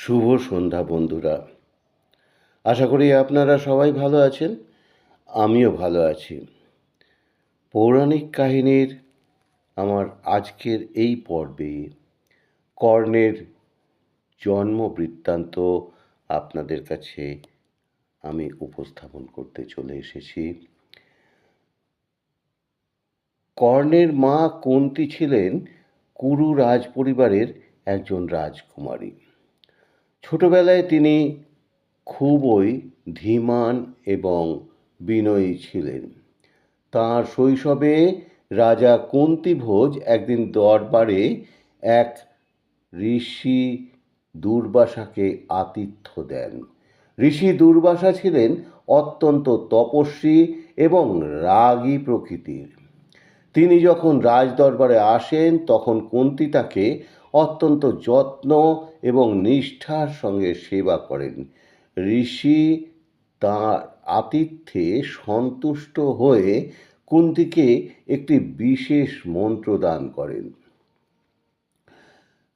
শুভ সন্ধ্যা বন্ধুরা। আশা করি আপনারা সবাই ভালো আছেন, আমিও ভালো আছি। পৌরাণিক কাহিনীর আমার আজকের এই পর্বে কর্ণের জন্ম বৃত্তান্ত আপনাদের কাছে আমি উপস্থাপন করতে চলে এসেছি। কর্ণের মা কুন্তী ছিলেন কুরু রাজ পরিবারের একজন রাজকুমারী। ছোটবেলায় তিনি খুবই ধীমান এবং বিনয়ী ছিলেন। তাঁর শৈশবে রাজা কুন্তিভোজ একদিন দরবারে এক ঋষি দুর্বাসাকে আতিথ্য দেন। ঋষি দুর্বাসা ছিলেন অত্যন্ত তপস্বী এবং রাগী প্রকৃতির। তিনি যখন রাজদরবারে আসেন, তখন কুন্তি তাকে অত্যন্ত যত্ন এবং নিষ্ঠার সঙ্গে সেবা করেন। ঋষি তাঁর আতিথ্যে সন্তুষ্ট হয়ে কুন্তিকে একটি বিশেষ মন্ত্র দান করেন।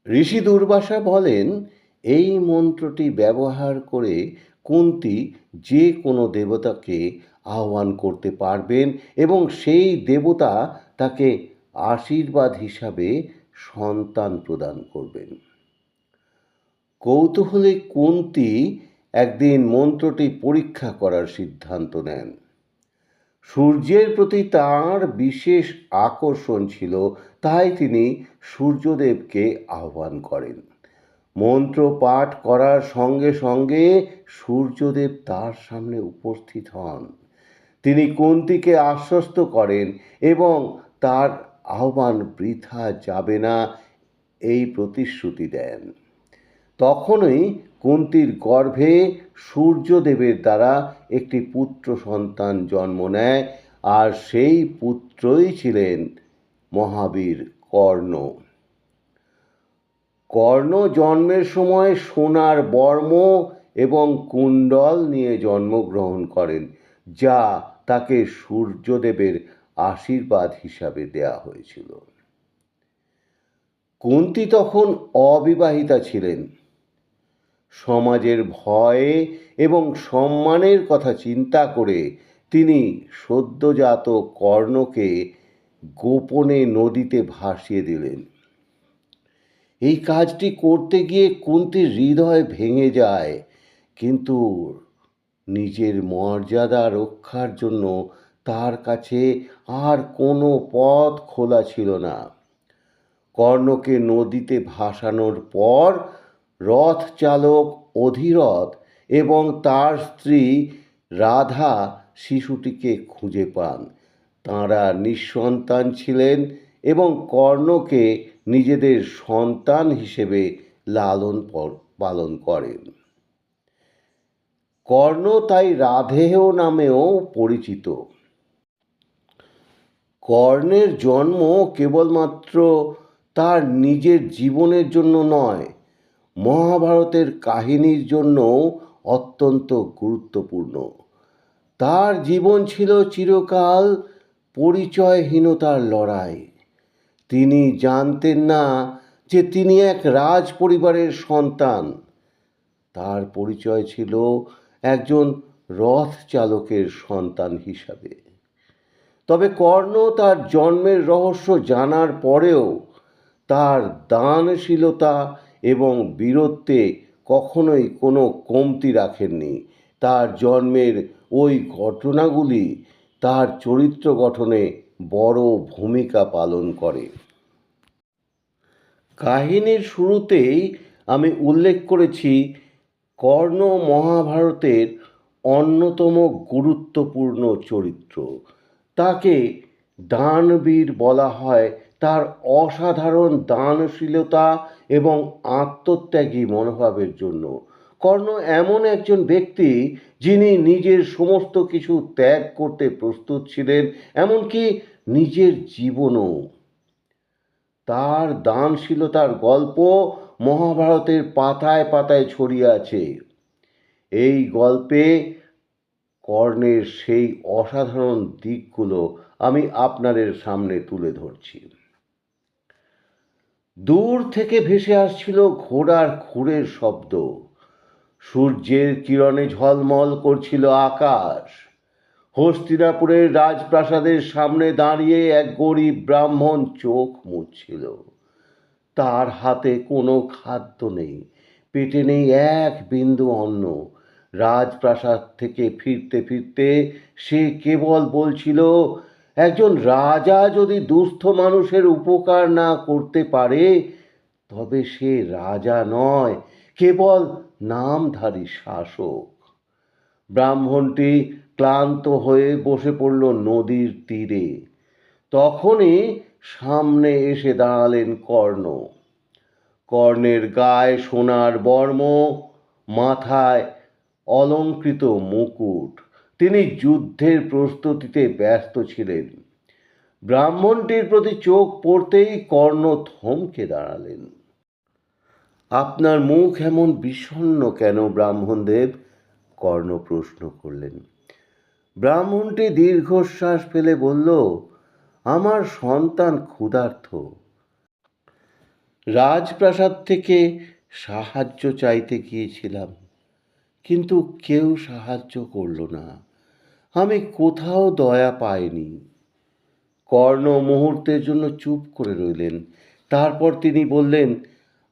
ঋষি দুর্বাসা বলেন, এই মন্ত্রটি ব্যবহার করে কুন্তি যে কোনো দেবতাকে আহ্বান করতে পারবেন এবং সেই দেবতা তাকে আশীর্বাদ হিসাবে সন্তান প্রদান করবেন। কৌতূহলে কুন্তি একদিন মন্ত্রটি পরীক্ষা করার সিদ্ধান্ত নেন। সূর্যের প্রতি তাঁর বিশেষ আকর্ষণ ছিল, তাই তিনি সূর্যদেবকে আহ্বান করেন। মন্ত্র পাঠ করার সঙ্গে সঙ্গে সূর্যদেব তার সামনে উপস্থিত হন। তিনি কুন্তিকে আশ্বস্ত করেন এবং তার আহ্বান বৃথা যাবে না, এই প্রতিশ্রুতি দেন। তখনই কুন্তির গর্ভে সূর্যদেবের দ্বারা একটি পুত্র সন্তান জন্ম নেয়, আর সেই পুত্রই ছিলেন মহাবীর কর্ণ। কর্ণ জন্মের সময় সোনার বর্ম এবং কুণ্ডল নিয়ে জন্মগ্রহণ করেন, যা তাকে সূর্যদেবের আশীর্বাদ হিসাবে দেয়া হয়েছিল। কুন্তি তখন অবিবাহিতা ছিলেন। সমাজের ভয়ে এবং সম্মানের কথা চিন্তা করে তিনি সদ্যজাত কর্ণকে গোপনে নদীতে ভাসিয়ে দিলেন। এই কাজটি করতে গিয়ে কুন্তির হৃদয় ভেঙে যায়, কিন্তু নিজের মর্যাদা রক্ষার জন্য তার কাছে আর কোনো পথ খোলা ছিল না। কর্ণকে নদীতে ভাসানোর পর রথ চালক অধিরথ এবং তার স্ত্রী রাধা শিশুটিকে খুঁজে পান। তাঁরা নিঃসন্তান ছিলেন এবং কর্ণকে নিজেদের সন্তান হিসেবে লালন পালন করেন। কর্ণ তাই রাধেয় নামেও পরিচিত। কর্ণের জন্ম কেবলমাত্র তার নিজের জীবনের জন্য নয়, মহাভারতের কাহিনীর জন্য অত্যন্ত গুরুত্বপূর্ণ। তার জীবন ছিল চিরকাল পরিচয়হীনতার লড়াই। তিনি জানতেন না যে তিনি এক রাজ পরিবারের সন্তান। তার পরিচয় ছিল একজন রথ চালকের সন্তান হিসাবে। তবে কর্ণ তার জন্মের রহস্য জানার পরেও তার দানশীলতা এবং বীরত্বে কখনোই কোনো কমতি রাখেননি। তার জন্মের ওই ঘটনাগুলি তার চরিত্র গঠনে বড় ভূমিকা পালন করে। কাহিনীর শুরুতেই আমি উল্লেখ করেছি কর্ণ মহাভারতের অন্যতম গুরুত্বপূর্ণ চরিত্র। তাকে দানবীর বলা হয়। তার অসাধারণ দানশীলতা এবং আত্মত্যাগী মনোভাবের জন্য। কর্ণ এমন একজন ব্যক্তি যিনি নিজের সমস্ত কিছু ত্যাগ করতে প্রস্তুত ছিলেন, এমনকি নিজের জীবনও। তার দানশীলতার গল্প মহাভারতের পাতায় পাতায় ছড়িয়ে আছে। এই গল্পে কর্ণের সেই অসাধারণ দিকগুলো আমি আপনাদের সামনে তুলে ধরছি। দূর থেকে ভেসে আসছিল ঘোড়ার খুঁড়ের শব্দ। সূর্যের কিরণে ঝলমল করছিল আকাশ। হস্তিনাপুরের রাজপ্রাসাদের সামনে দাঁড়িয়ে এক গরিব ব্রাহ্মণ চোখ মুছছিল। তার হাতে কোনো খাদ্য নেই। পেটে নেই এক বিন্দু অন্ন। রাজপ্রাসাদ থেকে ফিরতে ফিরতে সে কেবল বলছিল, একজন রাজা যদি দুস্থ মানুষের উপকার না করতে পারে, তবে সে রাজা নয়, কেবল নামধারী শাসক। ব্রাহ্মণটি ক্লান্ত হয়ে বসে পড়ল নদীর তীরে। তখনই সামনে এসে দাঁড়ালেন কর্ণ। কর্ণের গায়ে সোনার বর্ম, মাথায় অলঙ্কৃত মুকুট। তিনি যুদ্ধের প্রস্তুতিতে ব্যস্ত ছিলেন। ব্রাহ্মণটির প্রতি চোখ পড়তেই কর্ণ থমকে দাঁড়ালেন। আপনার মুখ এমন বিষণ্ণ কেন, ব্রাহ্মণদেব? কর্ণ প্রশ্ন করলেন। ব্রাহ্মণটি দীর্ঘশ্বাস ফেলে বলল আমার সন্তান ক্ষুধার্থ রাজপ্রাসাদ থেকে সাহায্য চাইতে গিয়েছিলাম, কিন্তু কেউ সাহায্য করল না। আমি কোথাও দয়া পাইনি। কর্ণ মুহূর্তের জন্য চুপ করে রইলেন। তারপর তিনি বললেন,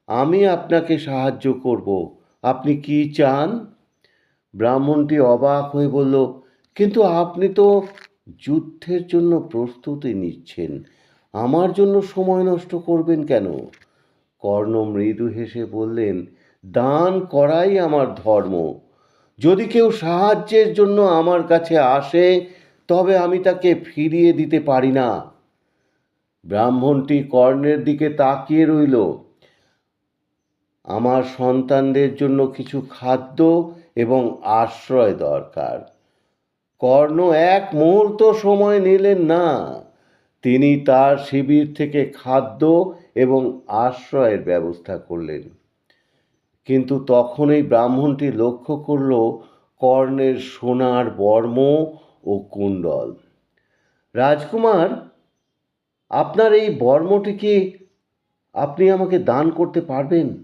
আমি আপনাকে সাহায্য করব। আপনি কি চান? ব্রাহ্মণটি অবাক হয়ে বলল, কিন্তু আপনি তো যুদ্ধের জন্য প্রস্তুতি নিচ্ছেন। আমার জন্য সময় নষ্ট করবেন কেন? কর্ণ মৃদু হেসে বললেন, দান করাই আমার ধর্ম। যদি কেউ সাহায্যের জন্য আমার কাছে আসে, তবে আমি তাকে ফিরিয়ে দিতে পারি না। ব্রাহ্মণটি কর্ণের দিকে তাকিয়ে রইল। আমার সন্তানদের জন্য কিছু খাদ্য এবং আশ্রয় দরকার। কর্ণ এক মুহূর্ত সময় নিলেন না। তিনি তার শিবির থেকে খাদ্য এবং আশ্রয়ের ব্যবস্থা করলেন। কিন্তু তখনই ব্রাহ্মণটি লক্ষ্য করল কর্ণের সোনার বর্ম ও কুণ্ডল। রাজকুমার, আপনার এই বর্মটি কি আপনি আমাকে দান করতে পারবেন?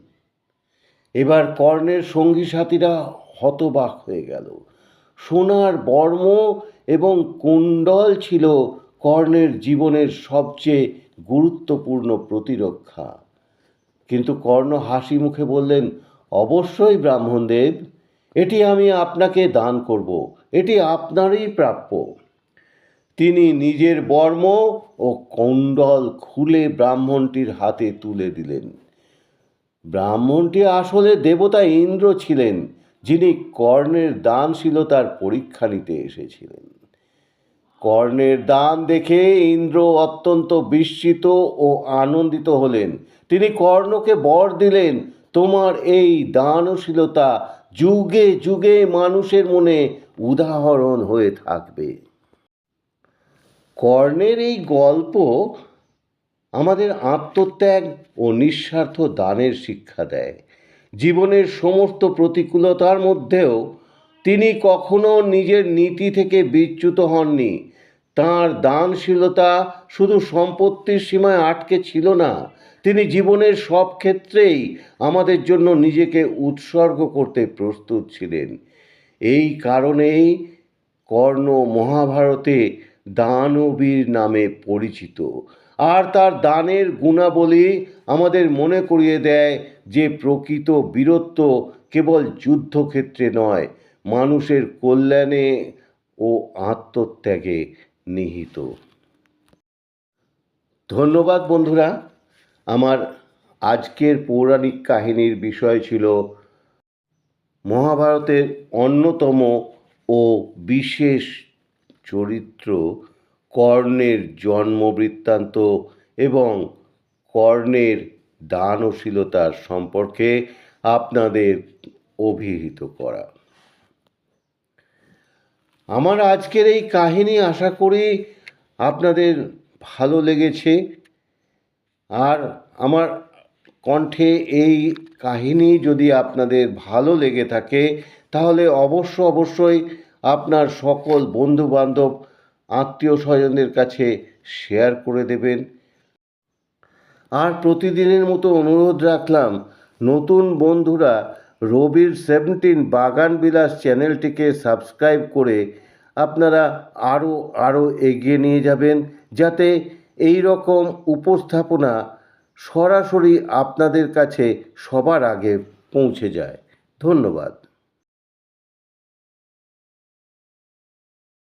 এবার কর্ণের সঙ্গী সাথীরা হতবাক হয়ে গেল। সোনার বর্ম এবং কুণ্ডল ছিল কর্ণের জীবনের সবচেয়ে গুরুত্বপূর্ণ প্রতিরক্ষা। কিন্তু কর্ণ হাসি মুখে বললেন, অবশ্যই ব্রাহ্মণদেব, এটি আমি আপনাকে দান করব, এটি আপনারই প্রাপ্য। তিনি নিজের বর্ম ও কুণ্ডল খুলে ব্রাহ্মণটির হাতে তুলে দিলেন। ব্রাহ্মণটি আসলে দেবতা ইন্দ্র ছিলেন যিনি কর্ণের দানশীলতার পরীক্ষা নিতে এসেছিলেন। কর্ণের দান দেখে ইন্দ্র অত্যন্ত বিস্মিত ও আনন্দিত হলেন। তিনি কর্ণকে বর দিলেন, তোমার এই দানশীলতা যুগে যুগে মানুষের মনে উদাহরণ হয়ে থাকবে। কর্ণের এই গল্প আমাদের আত্মত্যাগ ও নিঃস্বার্থ দানের শিক্ষা দেয়। জীবনের সমস্ত প্রতিকূলতার মধ্যেও তিনি কখনো নিজের নীতি থেকে বিচ্যুত হননি। তাঁর দানশীলতা শুধু সম্পত্তির সীমায় আটকে ছিল না, তিনি জীবনের সব ক্ষেত্রেই আমাদের জন্য নিজেকে উৎসর্গ করতে প্রস্তুত ছিলেন। এই কারণেই কর্ণ মহাভারতে দানবীর নামে পরিচিত। আর তার দানের গুণাবলী আমাদের মনে করিয়ে দেয় যে প্রকৃত বীরত্ব কেবল যুদ্ধক্ষেত্রে নয়, মানুষের কল্যাণে ও আত্মত্যাগে নিহিত। ধন্যবাদ বন্ধুরা। আমার আজকের পৌরাণিক কাহিনীর বিষয় ছিল মহাভারতের অন্যতম ও বিশেষ চরিত্র কর্ণের জন্ম বৃত্তান্ত এবং কর্ণের দানশীলতার সম্পর্কে আপনাদের অভিহিত করা। আমার আজকের এই কাহিনী আশা করি আপনাদের ভালো লেগেছে। আর আমার কণ্ঠে এই কাহিনী যদি আপনাদের ভালো লেগে থাকে, তাহলে অবশ্য অবশ্যই আপনার সকল বন্ধুবান্ধব, আত্মীয় স্বজনদের কাছে শেয়ার করে দেবেন। আর প্রতিদিনের মতো অনুরোধ রাখলাম, নতুন বন্ধুরা রবির সেভেন্টিন বাগান বিলাস চ্যানেলটিকে সাবস্ক্রাইব করে আপনারা আরও আরও এগিয়ে নিয়ে যাবেন, যাতে এই রকম উপস্থাপনা সরাসরি আপনাদের কাছে সবার আগে পৌঁছে যায়। ধন্যবাদ।